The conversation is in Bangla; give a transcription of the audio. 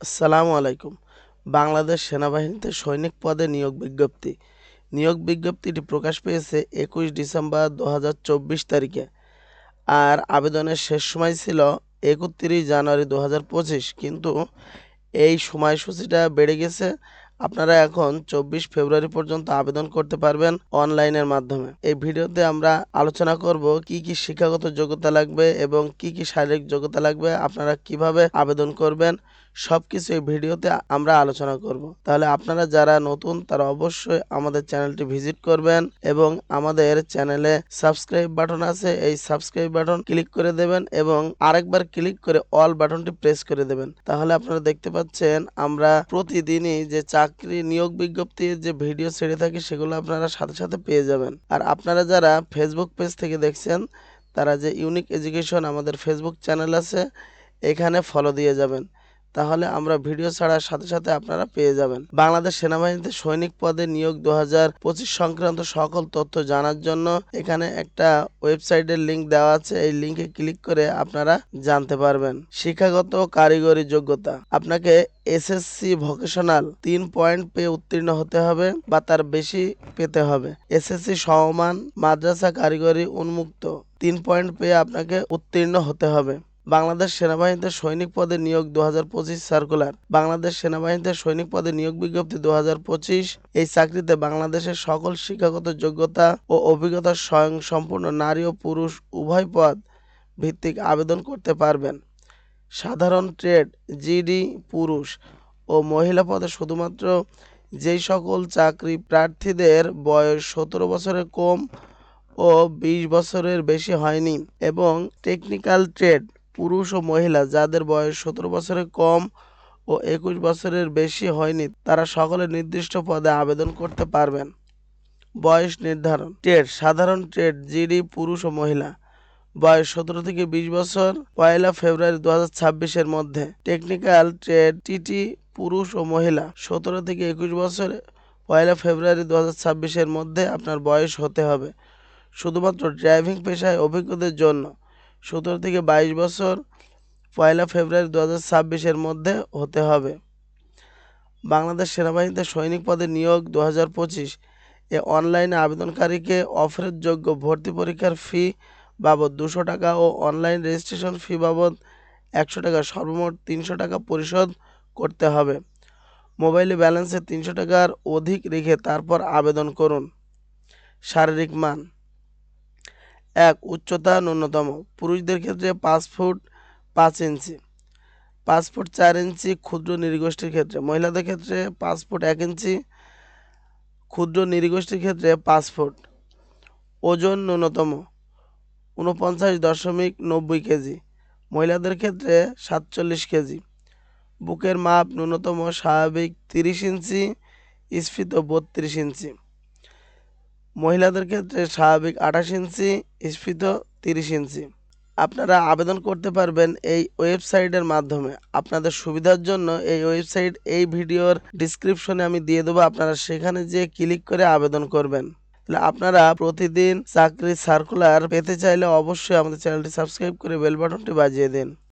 আসসালামু আলাইকুম। বাংলাদেশ সেনাবাহিনীতে সৈনিক পদে নিয়োগ বিজ্ঞপ্তি। নিয়োগ বিজ্ঞপ্তিটি প্রকাশ পেয়েছে একুশ ডিসেম্বর দু হাজার চব্বিশ তারিখে। আর আবেদনের শেষ সময় ছিল একত্রিশ জানুয়ারি দু হাজার পঁচিশ, কিন্তু এই সময়সূচিটা বেড়ে গেছে। আপনারা এখন চব্বিশ ফেব্রুয়ারি পর্যন্ত আবেদন করতে পারবেন অনলাইনের মাধ্যমে। এই ভিডিওতে আমরা আলোচনা করব কি কি শিক্ষাগত যোগ্যতা লাগবে এবং কি কি শারীরিক যোগ্যতা লাগবে। আপনারা কীভাবে আবেদন করবেন? সব কিছু এই ভিডিওতে আমরা আলোচনা করব। তাহলে আপনারা যারা নতুন, তারা অবশ্যই আমাদের চ্যানেলটি ভিজিট করবেন এবং আমাদের চ্যানেলে সাবস্ক্রাইব বাটন আছে, এই সাবস্ক্রাইব বাটন ক্লিক করে দেবেন এবং আরেকবার ক্লিক করে অল বাটনটি প্রেস করে দেবেন। তাহলে আপনারা দেখতে পাচ্ছেন, আমরা প্রতিদিনই যে চাকরি নিয়োগ বিজ্ঞপ্তির যে ভিডিও ছেড়ে থাকি, সেগুলো আপনারা সাথে সাথে পেয়ে যাবেন। আর আপনারা যারা ফেসবুক পেজ থেকে দেখছেন, তারা যে ইউনিক এডুকেশন আমাদের ফেসবুক চ্যানেল আছে, এখানে ফলো দিয়ে যাবেন। তাহলে আমরা ভিডিও ছাড়ার সাথে সাথে আপনারা পেয়ে যাবেন। বাংলাদেশ সেনাবাহিনীতে সৈনিক পদে নিয়োগ দু সংক্রান্ত সকল তথ্য জানার জন্য এখানে একটা ওয়েবসাইটের লিঙ্ক দেওয়া আছে। এই লিংকে ক্লিক করে আপনারা জানতে পারবেন। শিক্ষাগত কারিগরি যোগ্যতা। আপনাকে এসএসসি ভোকেশনাল তিন পয়েন্ট পেয়ে উত্তীর্ণ হতে হবে বা তার বেশি পেতে হবে। এসএসসি সমমান মাদ্রাসা কারিগরি উন্মুক্ত তিন পয়েন্ট পেয়ে আপনাকে উত্তীর্ণ হতে হবে। বাংলাদেশ সেনাবাহিনীতে সৈনিক পদে নিয়োগ দু হাজার পঁচিশ সার্কুলার। বাংলাদেশ সেনাবাহিনীতে সৈনিক পদে নিয়োগ বিজ্ঞপ্তি দু হাজার পঁচিশ। এই চাকরিতে বাংলাদেশের সকল শিক্ষাগত যোগ্যতা ও অভিজ্ঞতা স্বয়ং সম্পূর্ণ নারী ও পুরুষ উভয় পদ ভিত্তিক আবেদন করতে পারবেন। সাধারণ ট্রেড, জিডি, পুরুষ ও মহিলা পদে শুধুমাত্র যেই সকল চাকরি প্রার্থীদের বয়স সতেরো বছরের কম ও বিশ বছরের বেশি হয়নি এবং টেকনিক্যাল ট্রেড পুরুষ ও মহিলা যাদের বয়স সতেরো বছরের কম ও একুশ বছরের বেশি হয়নি, তারা সকলে নির্দিষ্ট পদে আবেদন করতে পারবেন। বয়স নির্ধারণ। ট্রেড। সাধারণ ট্রেড, জিডি, পুরুষ ও মহিলা। বয়স সতেরো থেকে বিশ বছর, পয়লা ফেব্রুয়ারি দু হাজার মধ্যে। টেকনিক্যাল ট্রেড, টিটি, পুরুষ ও মহিলা। সতেরো থেকে একুশ বছর, পয়লা ফেব্রুয়ারি দু হাজার মধ্যে আপনার বয়স হতে হবে। শুধুমাত্র ড্রাইভিং পেশায় অভিজ্ঞদের জন্য। সতেরো থেকে বাইশ বছর পয়লা ফেব্রুয়ারি দু হাজার ছাব্বিশের মধ্যে হতে হবে। বাংলাদেশ সেনাবাহিনীতে সৈনিক পদে নিয়োগ দু হাজার পঁচিশ। এ অনলাইনে আবেদনকারীকে অফারের যোগ্য ভর্তি পরীক্ষার ফি বাবদ দুশো টাকা ও অনলাইন রেজিস্ট্রেশন ফি বাবদ একশো টাকা, সর্বমোট তিনশো টাকা পরিশোধ করতে হবে। মোবাইলে ব্যালেন্সে তিনশো টাকার অধিক রেখে তারপর আবেদন করুন। শারীরিক মান এক, উচ্চতা ন্যূনতম। পুরুষদের ক্ষেত্রে পাঁচ ফুট পাঁচ ইঞ্চি। পাঁচ ফুট চার ইঞ্চি ক্ষুদ্র নৃগোষ্ঠীর ক্ষেত্রে। মহিলাদের ক্ষেত্রে পাঁচ ফুট এক ইঞ্চি ক্ষুদ্র নৃগোষ্ঠীর ক্ষেত্রে পাঁচ ফুট। ওজন ন্যূনতম উনপঞ্চাশ দশমিক নব্বই কেজি। মহিলাদের ক্ষেত্রে সাতচল্লিশ কেজি। বুকের মাপ ন্যূনতম স্বাভাবিক তিরিশ ইঞ্চি, স্ফীত বত্রিশ ইঞ্চি। মহিলাদের ক্ষেত্রে স্বাভাবিক আঠাশ ইঞ্চি, স্ফীত তিরিশ ইঞ্চি। আপনারা আবেদন করতে পারবেন এই ওয়েবসাইটের মাধ্যমে। আপনাদের সুবিধার জন্য এই ওয়েবসাইট এই ভিডিওর ডিসক্রিপশনে আমি দিয়ে দেবো। আপনারা সেখানে যেয়ে ক্লিক করে আবেদন করবেন। তাহলে আপনারা প্রতিদিন চাকরির সার্কুলার পেতে চাইলে অবশ্যই আমাদের চ্যানেলটি সাবস্ক্রাইব করে বেল বাটনটি বাজিয়ে দিন।